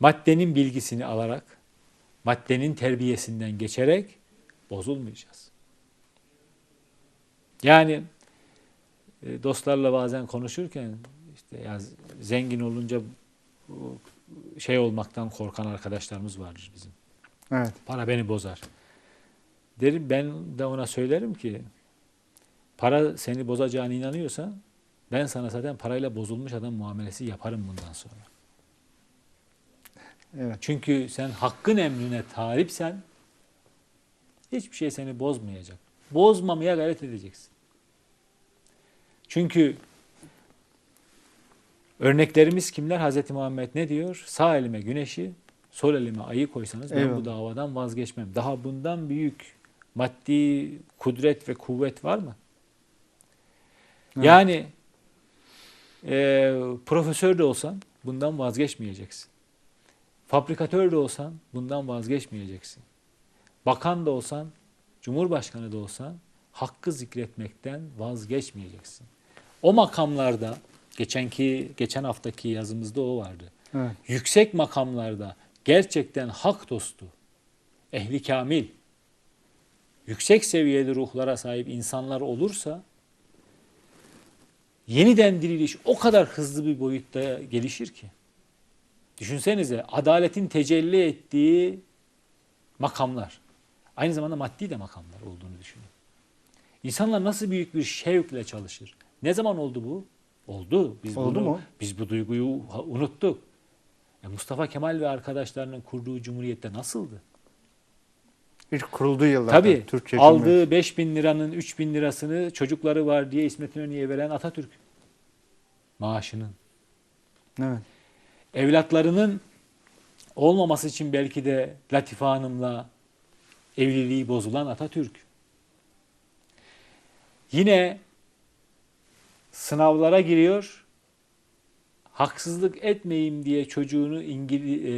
maddenin bilgisini alarak, maddenin terbiyesinden geçerek bozulmayacağız. Yani e, dostlarla bazen konuşurken işte ya zengin olunca şey olmaktan korkan arkadaşlarımız vardır bizim. Evet. Para beni bozar. Derim ben de ona söylerim ki para seni bozacağına inanıyorsa ben sana zaten parayla bozulmuş adam muamelesi yaparım bundan sonra. Evet. Çünkü sen hakkın emrine talipsen hiçbir şey seni bozmayacak. Bozmamaya gayret edeceksin. Çünkü örneklerimiz kimler? Hazreti Muhammed ne diyor? Sağ elime güneşi, sol elime ayı koysanız ben Eyvallah. bu davadan vazgeçmem. Daha bundan büyük maddi kudret ve kuvvet var mı? Evet. Yani e, profesör de olsan bundan vazgeçmeyeceksin. Fabrikatör de olsan bundan vazgeçmeyeceksin. Bakan da olsan, cumhurbaşkanı da olsan hakkı zikretmekten vazgeçmeyeceksin. O makamlarda geçenki geçen haftaki yazımızda o vardı. Evet. Yüksek makamlarda gerçekten hak dostu, ehli kamil, yüksek seviyeli ruhlara sahip insanlar olursa yeniden diriliş o kadar hızlı bir boyutta gelişir ki. Düşünsenize adaletin tecelli ettiği makamlar. Aynı zamanda maddi de makamlar olduğunu düşünün. İnsanlar nasıl büyük bir şevkle çalışır. Ne zaman oldu bu? Oldu. Biz Oldu bunu, mu? Biz bu duyguyu unuttuk. Ya Mustafa Kemal ve arkadaşlarının kurduğu cumhuriyette nasıldı? İlk kurulduğu yıllarda Tabii Türkiye aldığı 5 bin liranın 3 bin lirasını çocukları var diye İsmet İnönü'ye veren Atatürk maaşının. Evet. Evlatlarının olmaması için belki de Latife Hanım'la evliliği bozulan Atatürk. Yine sınavlara giriyor. Haksızlık etmeyeyim diye çocuğunu İngiliz e,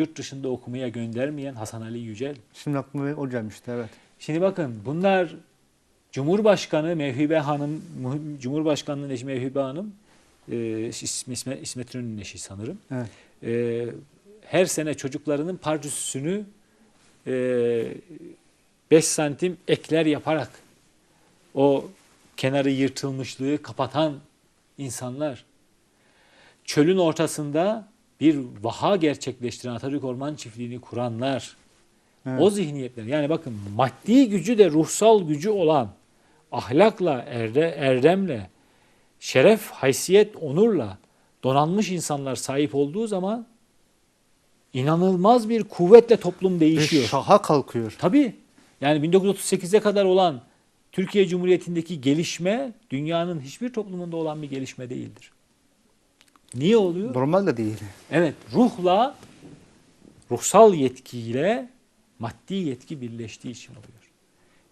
yurt dışında okumaya göndermeyen Hasan Ali Yücel. Şimdi aklıma o gelmişti evet. Şimdi bakın bunlar Cumhurbaşkanı Mevhibe Hanım, Cumhurbaşkanı'nın eşi Mevhibe Hanım, e, İsmet, İsmet, İsmet İnönü'nün eşi sanırım. Evet. E, her sene çocuklarının pardüsüsünü 5 santim ekler yaparak o kenarı yırtılmışlığı kapatan insanlar. Çölün ortasında bir vaha gerçekleştiren Atatürk Orman Çiftliği'ni kuranlar. Evet. O zihniyetler. Yani bakın maddi gücü de ruhsal gücü olan ahlakla, erde, erdemle, şeref, haysiyet, onurla donanmış insanlar sahip olduğu zaman inanılmaz bir kuvvetle toplum Bir değişiyor. şaha kalkıyor. Tabii. Yani 1938'e kadar olan Türkiye Cumhuriyeti'ndeki gelişme dünyanın hiçbir toplumunda olan bir gelişme değildir. Niye oluyor? Normal de değil. Evet, ruhla, ruhsal yetkiyle maddi yetki birleştiği için oluyor.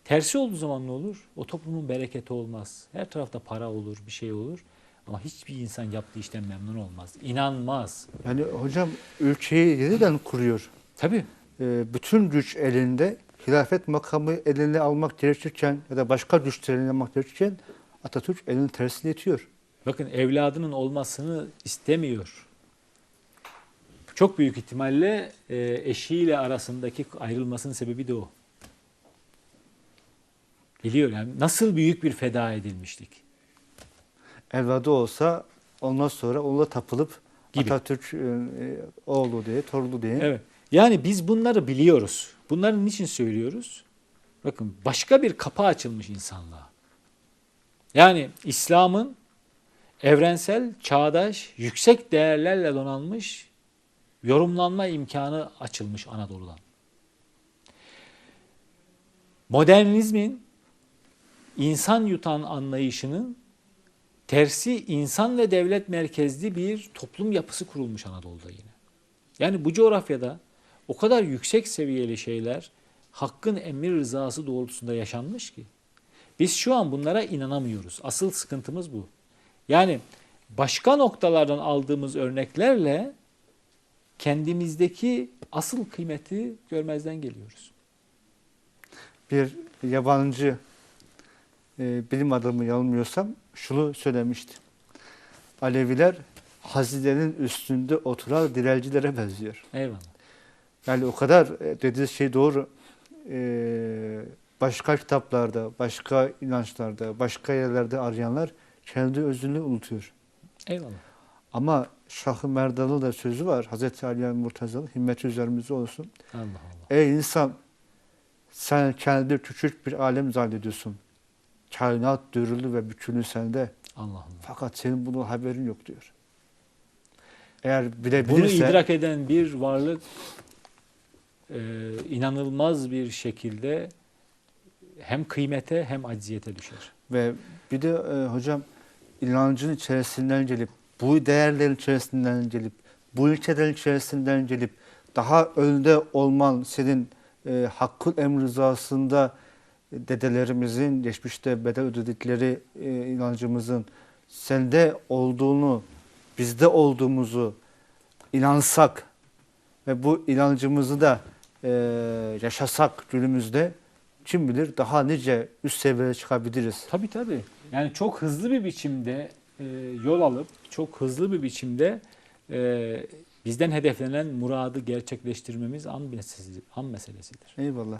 Tersi olduğu zaman ne olur? O toplumun bereketi olmaz. Her tarafta para olur, bir şey olur. Ama hiçbir insan yaptığı işten memnun olmaz. İnanmaz. Yani hocam ülkeyi yeniden kuruyor. Tabii. Ee, bütün güç elinde. Hilafet makamı eline almak gerekirken ya da başka güçler eline almak gerekirken Atatürk elini tersine itiyor. Bakın evladının olmasını istemiyor. Çok büyük ihtimalle e, eşiyle arasındaki ayrılmasının sebebi de o. Biliyor yani nasıl büyük bir feda edilmişlik. Evladı olsa ondan sonra onunla tapılıp Gibi. Atatürk e, oğlu diye, torunu diye. Evet. Yani biz bunları biliyoruz. Bunların niçin söylüyoruz? Bakın başka bir kapı açılmış insanlığa. Yani İslam'ın evrensel, çağdaş, yüksek değerlerle donanmış yorumlanma imkanı açılmış Anadolu'dan. Modernizmin insan yutan anlayışının tersi insan ve devlet merkezli bir toplum yapısı kurulmuş Anadolu'da yine. Yani bu coğrafyada o kadar yüksek seviyeli şeyler hakkın emir rızası doğrultusunda yaşanmış ki biz şu an bunlara inanamıyoruz. Asıl sıkıntımız bu. Yani başka noktalardan aldığımız örneklerle kendimizdeki asıl kıymeti görmezden geliyoruz. Bir yabancı e, bilim adamı yanılmıyorsam şunu söylemişti. Aleviler hazinenin üstünde oturan dilencilere benziyor. Eyvallah. Yani o kadar e, dediğiniz şey doğru. Ee, başka kitaplarda, başka inançlarda, başka yerlerde arayanlar kendi özünü unutuyor. Eyvallah. Ama Şah-ı Merdan'ın da sözü var. Hazreti Ali'nin Murtaza'nın himmeti üzerimize olsun. Allah Allah. Ey insan sen kendi küçük bir alem zannediyorsun. Kainat dürülü ve bütünü sende. Allah Allah. Fakat senin bunun haberin yok diyor. Eğer Bunu bilebilirse idrak eden bir varlık e, inanılmaz bir şekilde hem kıymete hem acziyete düşer. ve bir de e, hocam inancın içerisinden gelip bu değerlerin içerisinden gelip bu ilkelerin içerisinden gelip daha önde olman senin e, hakkın emrizasında dedelerimizin geçmişte bedel ödedikleri e, inancımızın sende olduğunu bizde olduğumuzu inansak ve bu inancımızı da e, yaşasak günümüzde kim bilir daha nice üst seviyeye çıkabiliriz. Tabii tabii. Yani çok hızlı bir biçimde e, yol alıp çok hızlı bir biçimde e, bizden hedeflenen muradı gerçekleştirmemiz an meselesidir. An meselesidir. Eyvallah.